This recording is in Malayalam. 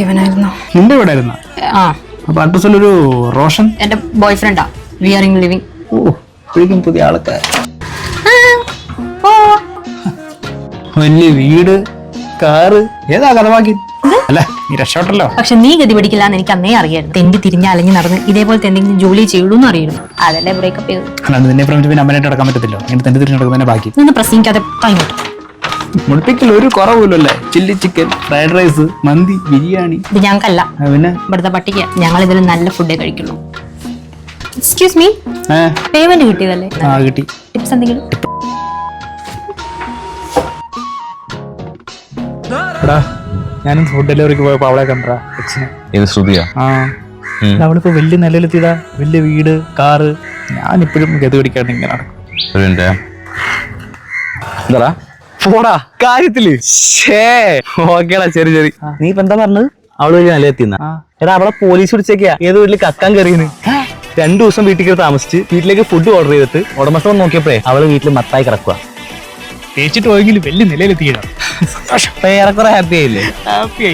ഇവനായിരുന്നോ നിന്റെ ഇവിടെ ആയിരുന്ന ആ. അപ്പൊ അഡ്രസ്സിലൊരു റോഷൻ? എന്റെ ബോയ് ഫ്രണ്ടാ വി ആർ ഇൻ ലിവിങ് ഓ ഇപ്പോഴേക്കും പുതിയ ആൾക്കാർ വലിയ വീട്. കാറ്. ഏതാ കഥവാക്കി അല്ല നീ രക്ഷപ്പെട്ടല്ലോ. പക്ഷെ നീ ഗതി പിടിക്കില്ല എന്ന് എനിക്ക് അന്നേ അറിയായിരുന്നു. തെണ്ടി തിരിഞ്ഞ അലഞ്ഞു നടന്ന് ഇതേപോലത്തെ എന്തെങ്കിലും ജോലി ചെയ്യുള്ളൂ എന്ന് അറിയുന്നു അതല്ലേ ബ്രേക്കപ്പ് ചെയ്തു നിന്നെ പ്രേമിച്ച് പിന്നെ അമ്മനായിട്ട് നടക്കാൻ പറ്റത്തില്ലോ എന്റെ തന്നെ തിരിഞ്ഞ് നടക്കുന്നതിന്റെ ബാക്കി. നിന്ന് പ്രസംഗിക്കാതെ കഴിഞ്ഞു മുൾപ്പിക്കൽ ഒരു കുറവില്ലല്ലേ ചില്ലി ചിക്കൻ ഫ്രൈഡ് റൈസ് മന്തി ബിരിയാണി. ഇത് ഞങ്ങൾക്കല്ല. പിന്നെ? ഇവിടുത്തെ പട്ടിക്ക് ഞങ്ങൾ ഇതിൽ നല്ല ഫുഡ് കഴിക്കുള്ളൂ. എക്സ്ക്യൂസ് മീ പേയ്മെന്റ് കിട്ടിയതല്ലേ? ആ കിട്ടി. ടിപ്സ് എന്തെങ്കിലും? എടാ ഞാനും ഫുഡ് ഡെലിവറിക്ക് പോയപ്പോ അവളെ കണ്ടാ എക്സിനെ ഇത് ശ്രുതിയാ? ആ. അവളിപ്പോ വലിയ നിലയിലെത്തിയതാ. വലിയ വീട് കാറ്. ഞാനിപ്പോഴും ഗതി പിടിക്കാണ്ട് ഇങ്ങനെ നടക്കും. ഒരു എന്താടാ? പോടാ കാര്യത്തിൽ. ഷേ ഓക്കേടാ ശരി ശരി. നീ ഇപ്പൊ എന്താ പറഞ്ഞത്? അവൾ വലിയ ആ. എടാ അവളെ പോലീസ് പിടിച്ചേക്കാ ഏത് വീട്ടിൽ കക്കാൻ കയറിയെന്ന് രണ്ടു ദിവസം വീട്ടിൽ കയറി താമസിച്ച് വീട്ടിലേക്ക് ഫുഡ് ഓർഡർ ചെയ്തിട്ട് ഉടമസ്ഥ വന്ന് നോക്കിയപ്പോഴേ അവൾ വീട്ടിൽ മത്തായി കിടക്കുക തേച്ചിട്ട് പോയെങ്കിൽ വലിയ നിലയിലെത്തിയതാ. ഏറെക്കുറെ ഹാപ്പി ആയില്ലേ? ഹാപ്പി